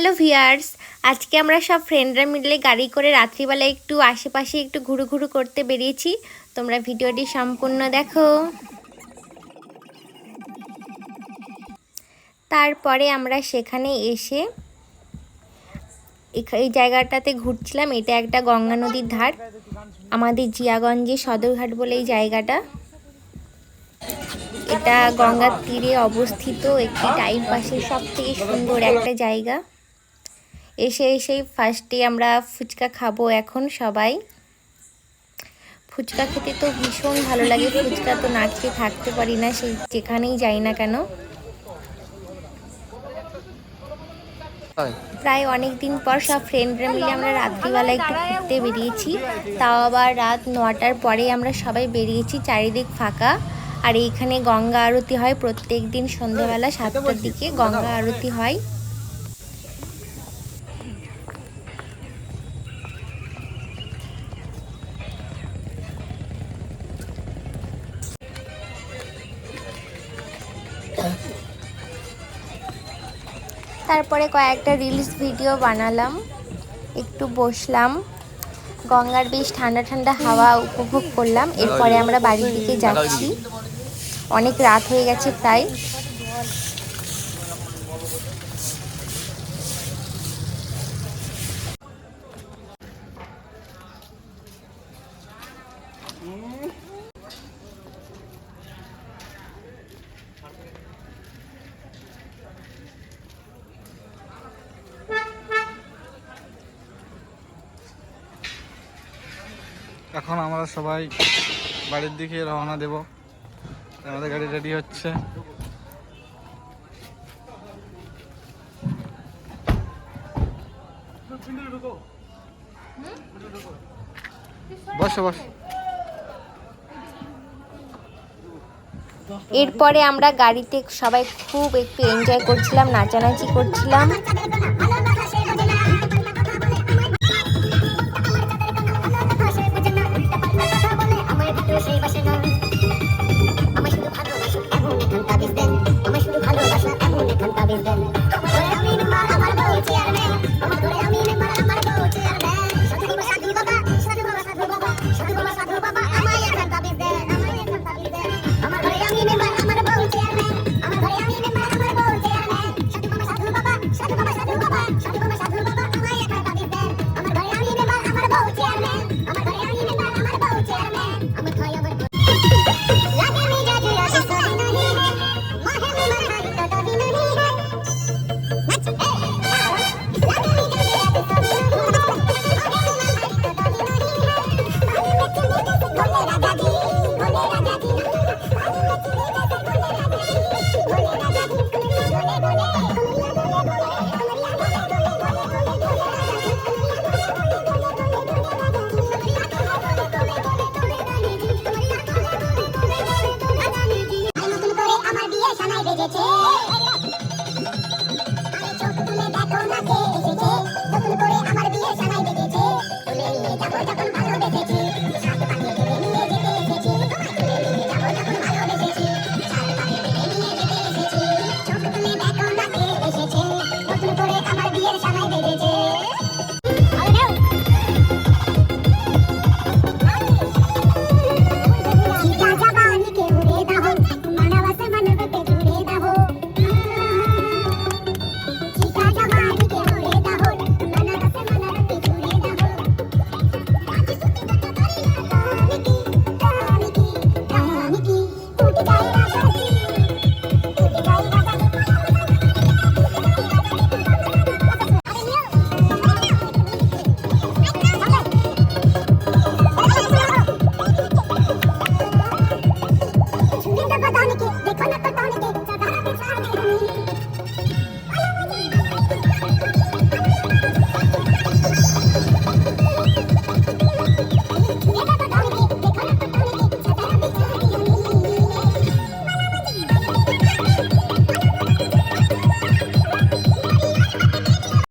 Hello viewers, আজকে আমরা সব ফ্রেন্ডরা মিলে গাড়ি করে রাত্রিবেলা একটু আশেপাশে একটু ঘুরু ঘুরু করতে বেরিয়েছি। তোমরা ভিডিওটি সম্পূর্ণ দেখো। তারপরে আমরা সেখানে এসে এই জায়গাটাতে ঘুরছিলাম। এটা একটা গঙ্গা নদীর ধার। আমাদের জিয়াগঞ্জে সদরঘাট বলে এই জায়গাটা। এটা গঙ্গার তীরে অবস্থিত একটি টাইম পাসের সব থেকে সুন্দর একটা জায়গা। এসে এসেই ফার্স্টে আমরা ফুচকা খাব এখন সবাই। ফুচকা খেতে তো ভীষণ ভালো লাগে, ফুচকা তো না খেয়ে থাকতে পারি না, সেই যেখানেই যাই না কেন। প্রায় অনেক দিন পর সব ফ্রেন্ডরা মিলে আমরা রাত্রিবেলা একটু ঘুরতে বেরিয়েছি, তাও আবার রাত নটার পরে আমরা সবাই বেরিয়েছি চারিদিক ফাঁকা। আর এইখানে গঙ্গা আরতি হয় প্রত্যেক দিন সন্ধ্যাবেলা সাতটার দিকে, গঙ্গা আরতি হয়। তারপরে কয়েকটা রিলস ভিডিও বানালাম। একটু বসলাম। গঙ্গার বেশ ঠান্ডা ঠান্ডা হাওয়া উপভোগ করলাম। এরপরে আমরা বাড়ির দিকে যাচ্ছি। অনেক রাত হয়ে গেছে প্রায়। এখন আমরা সবাই বাড়ির দিকে রওনা দেব। আমাদের গাড়ি রেডি হচ্ছে। বসো বসো। এরপরে আমরা গাড়িতে সবাই খুব একটু এনজয় করছিলাম, নাচানাচি করছিলাম। Ya puede.